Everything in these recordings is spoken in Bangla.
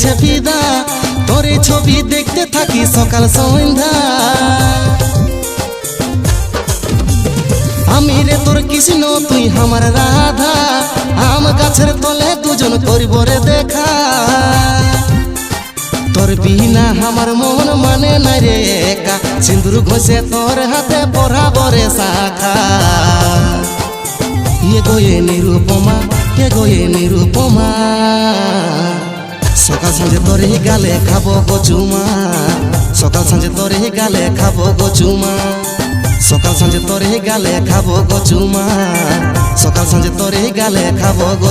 ফিদা তোর ছবি দেখতে থাকি সকাল সন্ধ্যা। আমি রে তোর কৃষ্ণ, তুই আমার রাধা। আম গাছের তলে দুজন করিব রে দেখা। তোর বিনা আমার মন মানে না রে একা। সিন্দুর ঘষে তোর হাতে পড়াবো রে শাখা। ইয়ে গোয়ে নিরূপমা এ গোয়ে নিরূপমা। সকাল সাঁঝে তোরে গালে খাব চুমা। সকাল সাঁঝে তোরে গালে খাব গো চুমা। সকাল সাঁঝে তোরে গালে খাব চুমা। সকাল সাঁঝে তোরে গালে খাব গো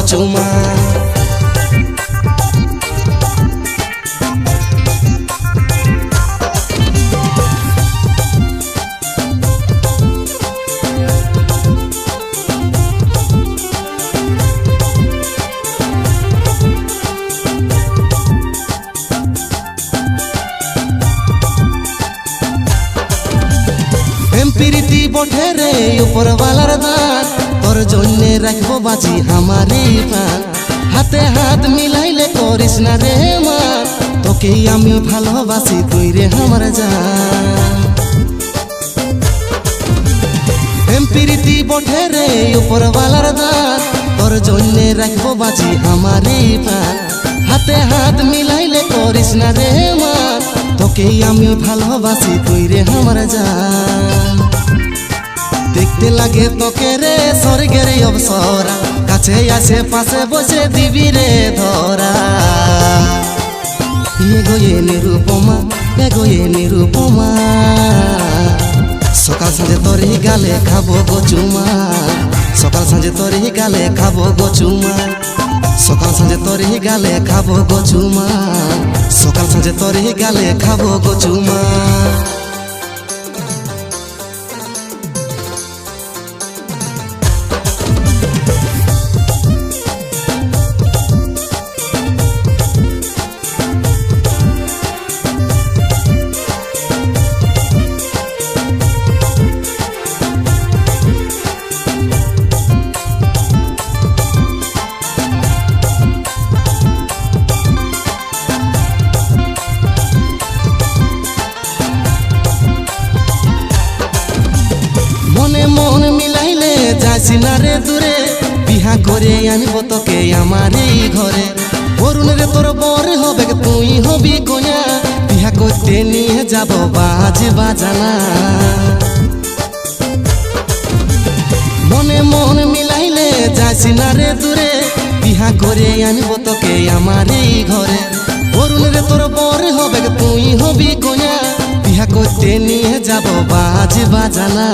উপরওয়ালার দান, তোর জন্য রাখব বাজি আমারই প্রাণ। হাতে হাত মিলাইলে করিস না রে মান তোকেই আমি ভালোবাসি, তুই রে আমার জান। এমপিরিতি বঠে রে উপরওয়ালার দান, তোর জন্য রাখব বাজি আমারই প্রাণ। হাতে হাত মিলাইলে করিস না রে মান তোকেই আমি ভালোবাসি, তুই রে আমার জান। দেখতে লাগে তোকে রে, স্বর্গের অবসরা। কাছে আসে পাশে বসে দিবি রে ধরা। এ গোয়ে নিরূপমা এ গোয়ে নিরূপমা। সকাল সাঁঝে তোর গালে খাব গো চুমা। সকাল সাঁঝে তোর গালে খাব গো চুমা। সকাল সাঁঝে তোর গালে খাব গো চুমা। সকাল সাঁঝে তোর গালে খাব গো রে দূরে, বিহা করে আনব তোকে আমার এই ঘরে। অরুণ রে তোর বর হবে তুই হবি কয়া বিহা করতে নিয়ে যাব বাজ বাজানা। মনে মন মিলাইলে যাসি রে দূরে, বিহা করে আনব তোকে আমার এই ঘরে। অরুণ রে তোর বর হবে তুই হবি কয়া বিহা করতে নিয়ে যাব বাজ বাজানা।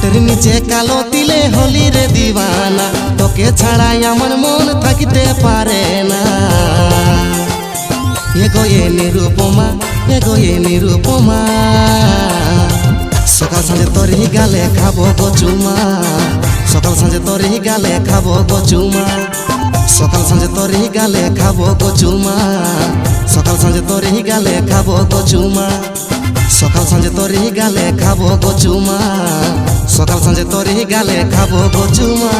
ঠোঁটের নিচে কালো তিলে হলি রে দিবানা। তোকে ছাড়াই আমার মন থাকতে পারে না। এগো এ নিরূপমা, এগো এ নিরূপমা। সকাল সাঁঝে তোর গালে খাব গো চুমা। সকাল সাঁঝে তোর গালে খাব গো চুমা। সকাল সাঁঝে তোর গালে খাব গো চুমা। সকাল সাঁঝে তোর গালে খাব গো চুমা। সকাল সাঁঝে তোর গালে খাব গো গালে খাব গো চুমা